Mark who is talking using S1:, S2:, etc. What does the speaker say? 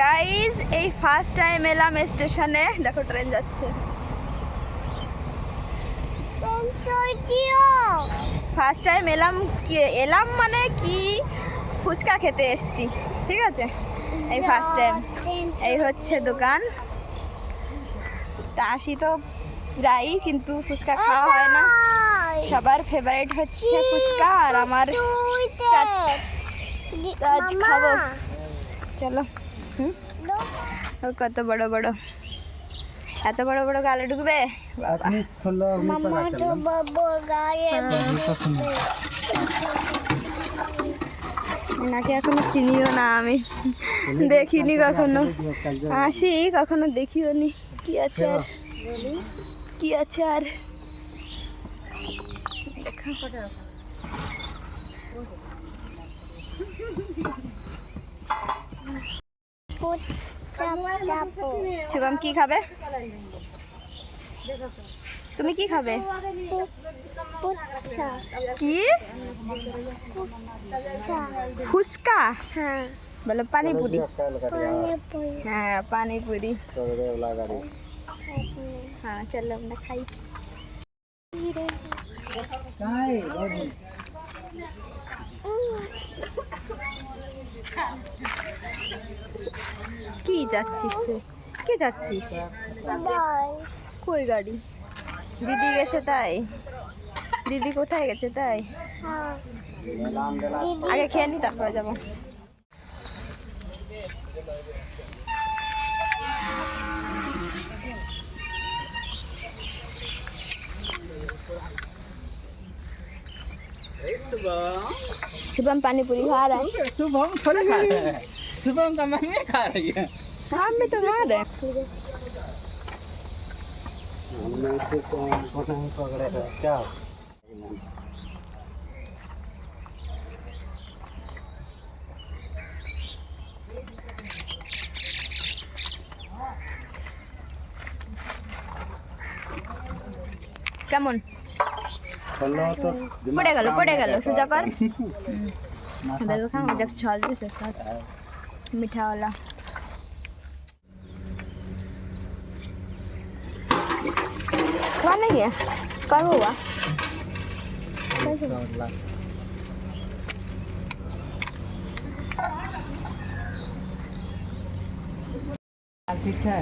S1: Guys এই first time এলাম স্টেশনে দেখো ট্রেন যাচ্ছে। ফার্স্ট টাইম এলাম কি এলাম মানে কি? ফুচকা খেতে এসছি ঠিক আছে? এই ফার্স্ট টাইম এই হচ্ছে দোকান। তা আসি তো প্রায়ই কিন্তু ফুচকা খাওয়া হয় না। সবার ফেভারিট হচ্ছে ফুচকা আর আমার চাট খাব। চলো। কত বড় বড়। এত বড় বড় গালে ঢুকবে?
S2: গায়ে
S1: নাকি এখনও চিনিও না আমি? দেখিনি কখনো। আসি কখনো দেখিও নি। কি আছে আর? কি আছে আর? দেখা। শুভম কি খাবে? তুমি কি খাবে? কি? ফুচকা?
S2: হ্যাঁ।
S1: বলো পানিপুরি। হ্যাঁ পানিপুরি। হ্যাঁ চলো আমরা খাই। কি যাচ্ছিস তুই? কে যাচ্ছিস? কই গাড়ি? দিদি গেছে তাই? দিদি কোথায় গেছে তাই?
S2: হ্যাঁ।
S1: আগে খেয়ে নি তারপরে যাব। Subang
S3: pani puri khaa raha hai. Subang thoda khaa raha. Subang ka
S1: mangi khaa ya. rahi hai. Kaam
S3: mein
S1: to.
S3: Come on.
S1: পড়ে গেল পড়ে গেল সোজা কর বেবি খা দেখ ছল দিছে সস মিঠা वाला हुआ नहीं है कब हुआ
S3: ठीक है